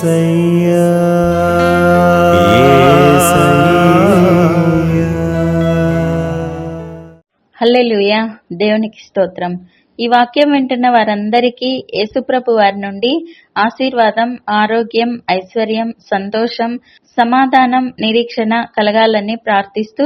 最 దేవునికి స్తోత్రం. ఈ వాక్యం వింటున్న వారందరికీ యేసుప్రభు వారి నుండి ఆశీర్వాదం ఆరోగ్యం ఐశ్వర్యం సంతోషం సమాధానం నిరీక్షణ కలగాలని ప్రార్థిస్తూ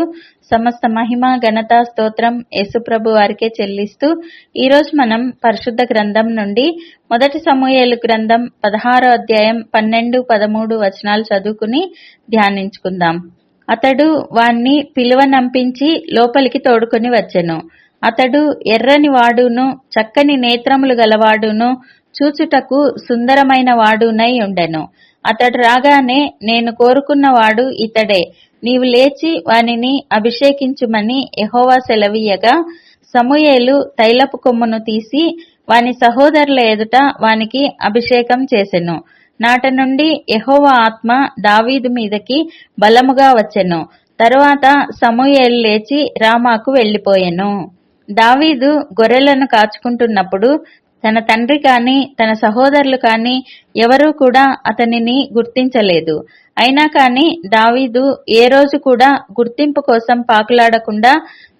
సమస్త మహిమ ఘనత స్తోత్రం యేసుప్రభు వారికే చెల్లిస్తూ ఈరోజు మనం పరిశుద్ధ గ్రంథం నుండి మొదటి సమూహేలు గ్రంథం పదహారో అధ్యాయం పన్నెండు పదమూడు వచనాలు చదువుకుని ధ్యానించుకుందాం. అతడు వాణ్ణి పిలువనంపించి లోపలికి తోడుకొని వచ్చెను. అతడు ఎర్రని వాడును చక్కని నేత్రములు గలవాడును చూచుటకు సుందరమైన వాడునై ఉండెను. అతడు రాగానే నేను కోరుకున్నవాడు ఇతడే. నీవు లేచి వానిని అభిషేకించుమని ఎహోవా సెలవీయగా సమూయేలు తైలపు కొమ్మును తీసి వాని సహోదరుల ఎదుట వానికి అభిషేకం చేసెను. నాట నుండి ఎహోవా ఆత్మ దావీదు మీదకి బలముగా వచ్చెను. తరువాత సమూయేలు లేచి రామాకు వెళ్ళిపోయెను దావీదు గొర్రెలను కాచుకుంటున్నప్పుడు తన తండ్రి కాని తన సహోదరులు కాని ఎవరూ కూడా అతనిని గుర్తించలేదు. అయినా కాని దావీదు ఏ రోజు కూడా గుర్తింపు కోసం పాకులాడకుండా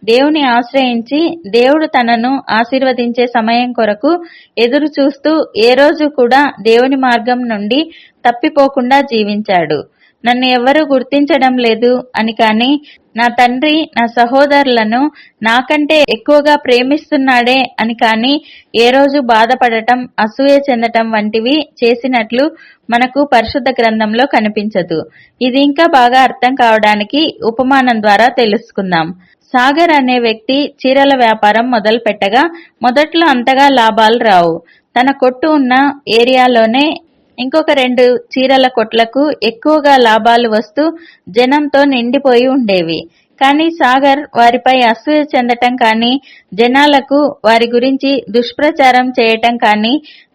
దేవుని ఆశ్రయించి దేవుడు తనను ఆశీర్వదించే సమయం కొరకు ఎదురు చూస్తూ ఏ రోజు కూడా దేవుని మార్గం నుండి తప్పిపోకుండా జీవించాడు. నన్ను ఎవరు గుర్తించడం లేదు అని కాని నా తండ్రి నా సహోదరులను నాకంటే ఎక్కువగా ప్రేమిస్తున్నాడే అని కాని ఏ రోజు బాధపడటం అసూయ చెందటం వంటివి చేసినట్లు మనకు పరిశుద్ధ గ్రంథంలో కనిపించదు. ఇది ఇంకా బాగా అర్థం కావడానికి ఉపమానం ద్వారా తెలుసుకుందాం. సాగర్ అనే వ్యక్తి చీరల వ్యాపారం మొదలు పెట్టగా మొదట్లో అంతగా లాభాలు రావు. తన కొట్టు ఉన్న ఏరియాలోనే ఇంకొక రెండు చీరల కొట్లకు ఎక్కువగా లాభాలు వస్తూ జనంతో నిండిపోయి ఉండేవి. కానీ సాగర్ వారిపై అసూయ చెందటం కానీ జనాలకు వారి గురించి దుష్ప్రచారం చేయటం కానీ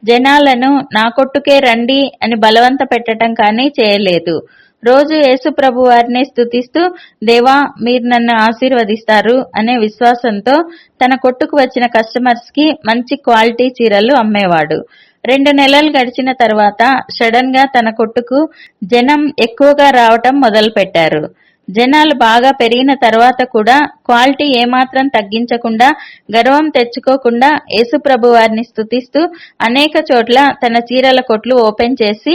జనాలను నా కొట్టుకే రండి అని బలవంత పెట్టటం కానీ చేయలేదు. రోజు యేసు ప్రభు వారిని స్తుతిస్తూ దేవా మీరు నన్ను ఆశీర్వదిస్తారు అనే విశ్వాసంతో తన కొట్టుకు వచ్చిన కస్టమర్స్కి మంచి క్వాలిటీ చీరలు అమ్మేవాడు. రెండు నెలలు గడిచిన తర్వాత సడన్గా తన కొట్టుకు జనం ఎక్కువగా రావటం మొదలుపెట్టారు. జనాలు బాగా పెరిగిన తర్వాత కూడా క్వాలిటీ ఏమాత్రం తగ్గించకుండా గర్వం తెచ్చుకోకుండా యేసుప్రభు వారిని స్తుతిస్తూ అనేక చోట్ల తన చీరల కొట్లు ఓపెన్ చేసి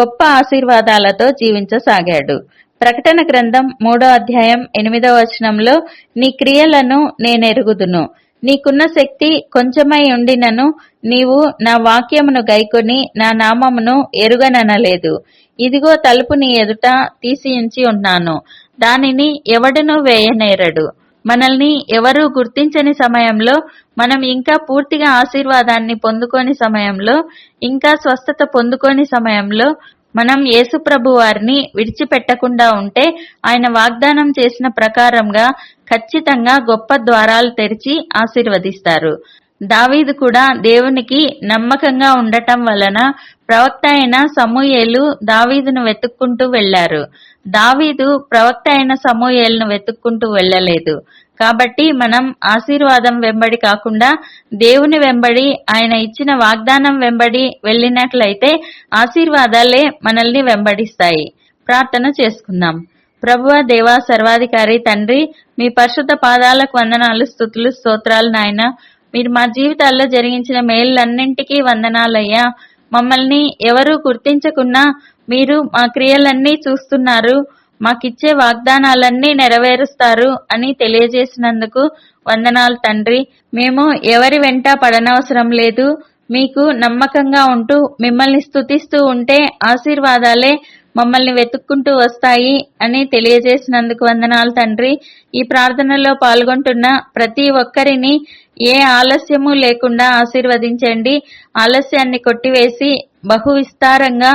గొప్ప ఆశీర్వాదాలతో జీవించసాగాడు. ప్రకటన గ్రంథం మూడో అధ్యాయం ఎనిమిదో వచనంలో నీ క్రియలను నేనెరుగుదును. నీకున్న శక్తి కొంచెమై ఉండినను నీవు నా వాక్యమును గైకొని నా నామమును ఎరుగననలేదు. ఇదిగో తలుపు నీ ఎదుట తీసి ఉంచి ఉన్నాను. దానిని ఎవడునూ వేయనేరడు. మనల్ని ఎవరూ గుర్తించని సమయంలో మనం ఇంకా పూర్తిగా ఆశీర్వాదాన్ని పొందుకోని సమయంలో ఇంకా స్వస్థత పొందుకోని సమయంలో మనం యేసుప్రభు వారిని విడిచిపెట్టకుండా ఉంటే ఆయన వాగ్దానం చేసిన ప్రకారంగా ఖచ్చితంగా గొప్ప ద్వారాలు తెరిచి ఆశీర్వదిస్తారు. దావీదు కూడా దేవునికి నమ్మకంగా ఉండటం వలన ప్రవక్త అయిన సమూయేలు దావీదును వెతుక్కుంటూ వెళ్ళారు దావీదు ప్రవక్త అయిన సమూయేలును వెతుక్కుంటూ వెళ్ళలేదు. కాబట్టి మనం ఆశీర్వాదం వెంబడి కాకుండా దేవుని వెంబడి ఆయన ఇచ్చిన వాగ్దానం వెంబడి వెళ్ళినట్లయితే ఆశీర్వాదాలే మనల్ని వెంబడిస్తాయి. ప్రార్థన చేసుకుందాం. ప్రభువ దేవా సర్వాధికారి తండ్రి మీ పరిశుద్ధ పాదాలకు వందనాలు స్థుతులు స్తోత్రాలు నాయన. మీరు మా జీవితాల్లో జరిగించిన మేళ్ళన్నింటికీ వందనాలయ్యా. మమ్మల్ని ఎవరు గుర్తించకున్నా మీరు మా క్రియలన్నీ చూస్తున్నారు. మాకిచ్చే వాగ్దానాలన్నీ నెరవేరుస్తారు అని తెలియజేసినందుకు వందనాలు తండ్రి. మేము ఎవరి వెంట పడనవసరం లేదు. మీకు నమ్మకంగా ఉంటూ మిమ్మల్ని స్థుతిస్తూ ఉంటే ఆశీర్వాదాలే మమ్మల్ని వెతుక్కుంటూ వస్తాయి అని తెలియజేసినందుకు వందనాలు తండ్రి. ఈ ప్రార్థనలో పాల్గొంటున్న ప్రతి ఒక్కరిని ఏ ఆలస్యము లేకుండా ఆశీర్వదించండి. ఆలస్యాన్ని కొట్టివేసి బహు విస్తారంగా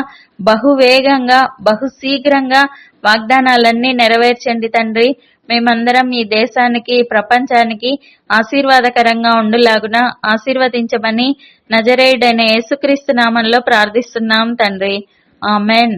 బహు వేగంగా బహు శీఘ్రంగా వాగ్దానాలన్నీ నెరవేర్చండి తండ్రి. మేమందరం ఈ దేశానికి ప్రపంచానికి ఆశీర్వాదకరంగా ఉండులాగున ఆశీర్వదించమని నజరేయుడైన యేసుక్రీస్తు నామంలో ప్రార్థిస్తున్నాం తండ్రి. ఆమెన్.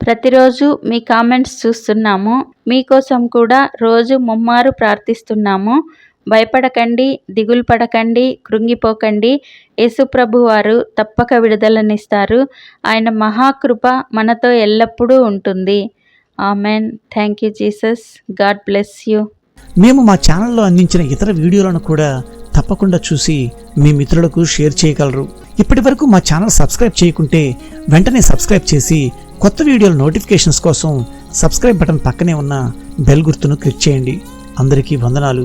ప్రతిరోజు మీ కామెంట్స్ చూస్తున్నాము. మీకోసం కూడా రోజు ముమ్మారు ప్రార్థిస్తున్నాము. భయపడకండి దిగులు పడకండి కృంగిపోకండి. యేసుప్రభు వారు తప్పక విడుదలనిస్తారు. ఆయన మహాకృప మనతో ఎల్లప్పుడూ ఉంటుంది. Amen. Thank you Jesus. God bless you. మేము మా ఛానల్లో అందించిన ఇతర వీడియోలను కూడా తప్పకుండా చూసి మీ మిత్రులకు షేర్ చేయగలరు. ఇప్పటి వరకు మా ఛానల్ సబ్స్క్రైబ్ చేయకుంటే వెంటనే సబ్స్క్రైబ్ చేసి కొత్త వీడియోల నోటిఫికేషన్స్ కోసం సబ్స్క్రైబ్ బటన్ పక్కనే ఉన్న బెల్ గుర్తును క్లిక్ చేయండి. అందరికీ వందనాలు.